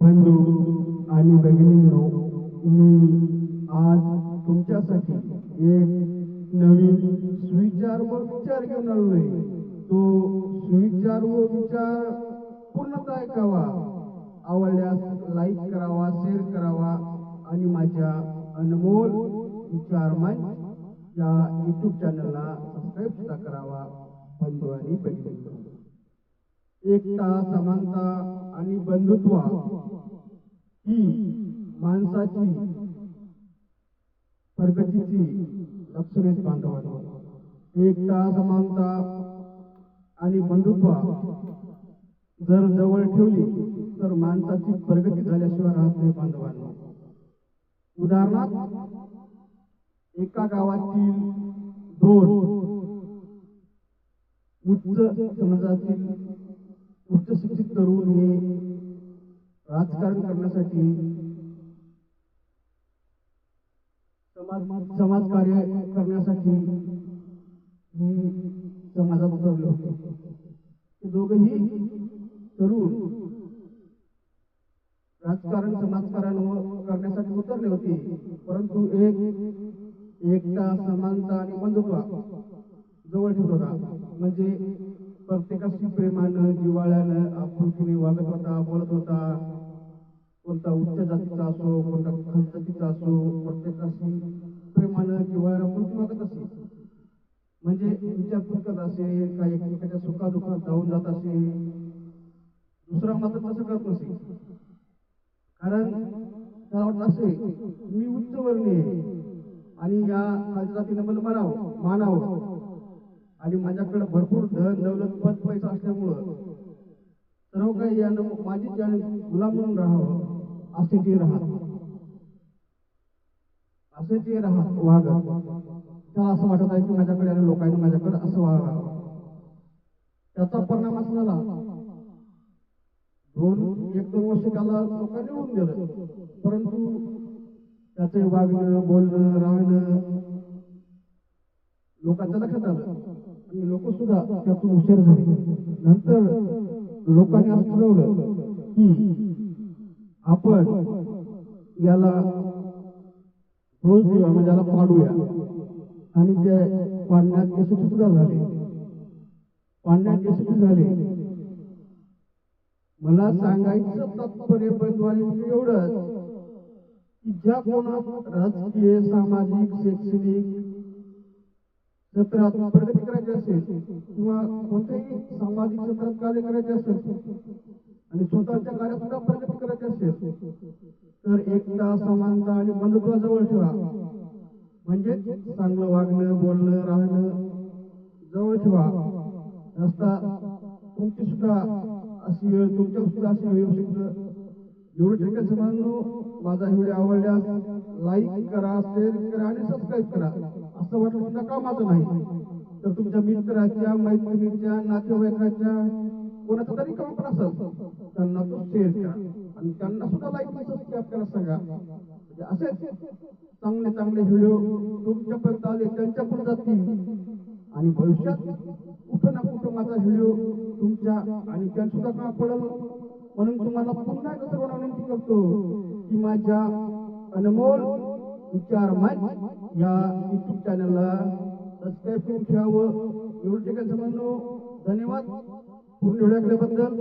बंधू आणि भगिनींनो मी आज तुमच्यासाठी एक नवीन सुविचार व विचार घेऊन आलोय. तो सुविचार व विचार पूर्णतः ऐकावा. आवडल्यास लाईक करावा शेअर करावा आणि माझ्या अनमोल विचार मंच या युट्यूब चॅनलला सबस्क्राईब सुद्धा करावा बंधू आणि भगिनींनो. एकता समानता आणि बंधुत्व ही माणसाची प्रगतीची लक्षणेच बांधवांनो. एकता समानता आणि बंधुत्व जर जवळ ठेवली तर माणसाची प्रगती झाल्याशिवाय राहत नाही बांधवांना. उदाहरणार्थ एका गावातील दोन उच्च समाजातील उच्च शिक्षित तरुण हे राजकारण करण्यासाठी समाज समाजकार्य करण्यासाठी मी समाजात उतरलो होतो. ते तरुण राजकारण समाजकारण करण्यासाठी उतरले होते. परंतु एक एकता समानता आणि बंधुत्व जवळ ठेवत होता. म्हणजे प्रत्येकाशी प्रेमानं जिवाळ्यानं आपुलकीने वागत होता बोलत होता. कोणता उच्च जातीचा असो कोणता खास जातीचा असो प्रत्येकाशी प्रेमानं जिवाळ्यानं आपुलकी वागत असे. म्हणजे विचार करत असे काही एकमेकाच्या सुखादुखात जाऊन जात असे. दुसरा मात्र तसं करत नसे. कारण त्याला वाटत असे मी उच्च वर्णी आहे. आणि या खालच्या जातीनं मला मानावं मानावं. आणि माझ्याकडे भरपूर धन दौलत पद पैसा असल्यामुळं सर्व काही यानं माझी ज्याने गुलाम म्हणून राहावं असे ते राहत. असे ते राहत वागत. त्याला असं वाटत आहे की माझ्याकडे आणि लोकांनी माझ्याकडे असं वागावं. त्याचा परिणाम असा झाला दोन एक दोन वर्ष त्याला लोकांनी होऊन दिलं. परंतु त्याचे वागणं बोलणं राहणं लोकांचं लक्षात आलं. आणि लोक सुद्धा त्यातून हुशार झाले. नंतर लोकांनी असं ठरवलं की आपण याला रोज देऊया म्हणजे याला पाडूया. आणि ते पाडण्यात यशस्वी सुद्धा झाले. पाडण्यात यशस्वी झाले. मला सांगायचं तात्पर्य बंधवानी एवढं एवढंच की ज्या कोणा राजकीय सामाजिक शैक्षणिक क्षेत्रात प्रगती करायची असेल किंवा कोणत्याही सामाजिक क्षेत्रात कार्य करायचे असेल आणि स्वतःच्या कार्यात सुद्धा प्रगती करायची असेल तर एकता समानता आणि बंधुत्व जवळ ठेवा. म्हणजे चांगलं वागणं बोलणं राहणं जवळ ठेवा. रस्ता तुमची सुद्धा अशी वेळ तुमच्या सुद्धा अशी वेळ एवढं समाजांनो माझा व्हिडिओ आवडल्यास लाईक करा शेअर करा आणि सबस्क्राईब करा. असं वाटलं सुद्धा कामाचं नाही. तर तुमच्या मित्राच्या मैत्रिणीच्या नातेवाईकाच्या कोणाचा तरी काम पण असेल त्यांना तो शेअर करा. आणि त्यांना सुद्धा लाईक आणि सबस्क्राईब करा सांगा. म्हणजे असेच चांगले चांगले व्हिडिओ तुमच्यापर्यंत आले त्यांच्यापर्यंत जातील. आणि भविष्यात कुठं ना कुठं माझा व्हिडिओ तुमच्या आणि त्या सुद्धा काम पडेल. म्हणून तुम्हाला पुन्हा सर्वांना विनंती करतो की माझ्या अनमोल विचार मंच या युट्यूब चॅनलला सबस्क्राईब करून ठेवावं. एवढं ठिकाण समजलो धन्यवाद. पूर्ण व्हिडिओ ऐकल्याबद्दल.